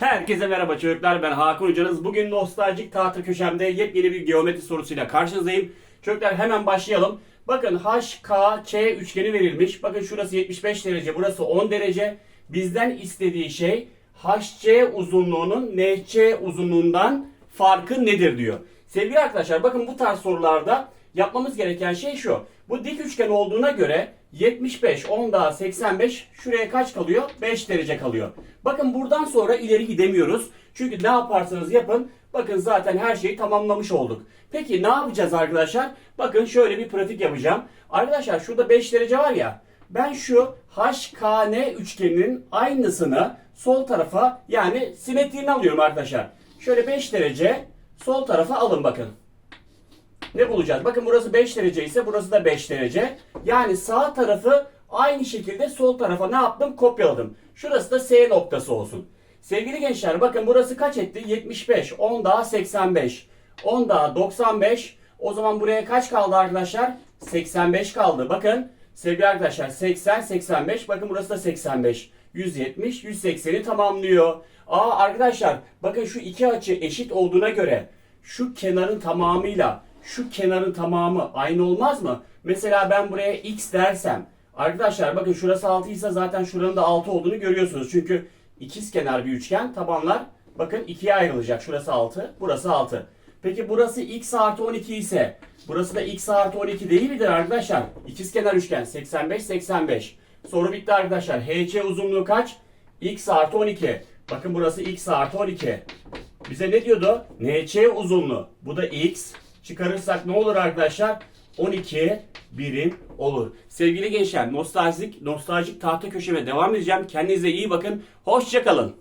Herkese merhaba çocuklar ben Hakan Hocanız. Bugün nostaljik tahta köşemde yepyeni bir geometri sorusuyla karşınızdayım. Çocuklar hemen başlayalım. Bakın HKÇ üçgeni verilmiş. Bakın şurası 75 derece, burası 10 derece. Bizden istediği şey HC uzunluğunun NC uzunluğundan farkı nedir diyor. Sevgili arkadaşlar bakın bu tarz sorularda yapmamız gereken şey şu. Bu dik üçgen olduğuna göre 75, 10 daha 85 şuraya kaç kalıyor? 5 derece kalıyor. Bakın buradan sonra ileri gidemiyoruz. Çünkü ne yaparsanız yapın bakın zaten her şeyi tamamlamış olduk. Peki ne yapacağız arkadaşlar? Bakın şöyle bir pratik yapacağım. Arkadaşlar şurada 5 derece var ya. Ben şu HKN üçgeninin aynısını sol tarafa yani simetriğini alıyorum arkadaşlar. Şöyle 5 derece sol tarafa alın bakın. Ne bulacağız? Bakın burası 5 derece ise burası da 5 derece. Yani sağ tarafı aynı şekilde sol tarafa ne yaptım? Kopyaladım. Şurası da S noktası olsun. Sevgili gençler bakın burası kaç etti? 75. 10 daha 85. 10 daha 95. O zaman buraya kaç kaldı arkadaşlar? 85 kaldı. Bakın sevgili arkadaşlar 80, 85. Bakın burası da 85. 170, 180'i tamamlıyor. Aa arkadaşlar bakın şu iki açı eşit olduğuna göre şu kenarın tamamıyla şu kenarın tamamı aynı olmaz mı? Mesela ben buraya x dersem arkadaşlar bakın şurası 6 ise zaten şuranın da 6 olduğunu görüyorsunuz. Çünkü ikiz kenar bir üçgen tabanlar bakın ikiye ayrılacak. Şurası 6 burası 6. Peki burası x artı 12 ise burası da x artı 12 değil midir arkadaşlar? İkiz kenar üçgen 85 85. Soru bitti arkadaşlar. HC uzunluğu kaç? x artı 12. Bakın burası x artı 12. Bize ne diyordu? NC uzunluğu. Bu da x. Çıkarırsak ne olur arkadaşlar? 12 birim olur. Sevgili gençler nostaljik, nostaljik tahta köşeme devam edeceğim. Kendinize iyi bakın. Hoşçakalın.